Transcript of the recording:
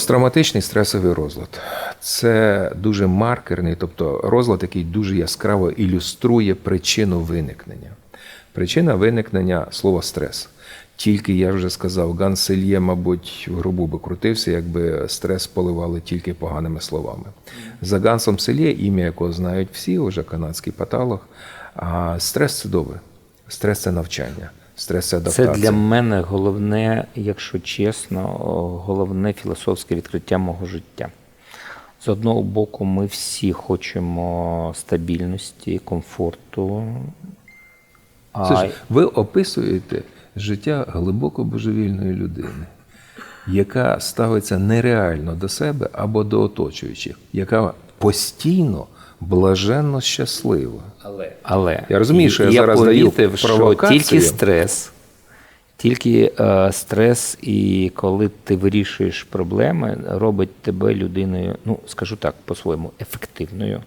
Посттравматичний стресовий розлад це дуже маркерний, тобто розлад, який дуже яскраво ілюструє причину виникнення. Причина виникнення слова стрес. Тільки я вже сказав, Гансельє, мабуть, в гробу би крутився, якби стрес поливали тільки поганими словами. За Гансом Сельє, ім'я якого знають всі, вже канадський патолог. Стрес це добре. Стрес це навчання, стрес це Це для мене головне, якщо чесно, головне філософське відкриття мого життя. З одного боку, ми всі хочемо стабільності, комфорту. А Слушай, ви описуєте життя глибоко божевільної людини, яка ставиться нереально до себе або до оточуючих, яка постійно блаженно щаслива. Але, але Я розумію, що я я зараз даю провокацію. що тільки стрес, тільки е, стрес, і коли ти вирішуєш проблеми, робить тебе людиною, ну скажу так, по-своєму, ефективною.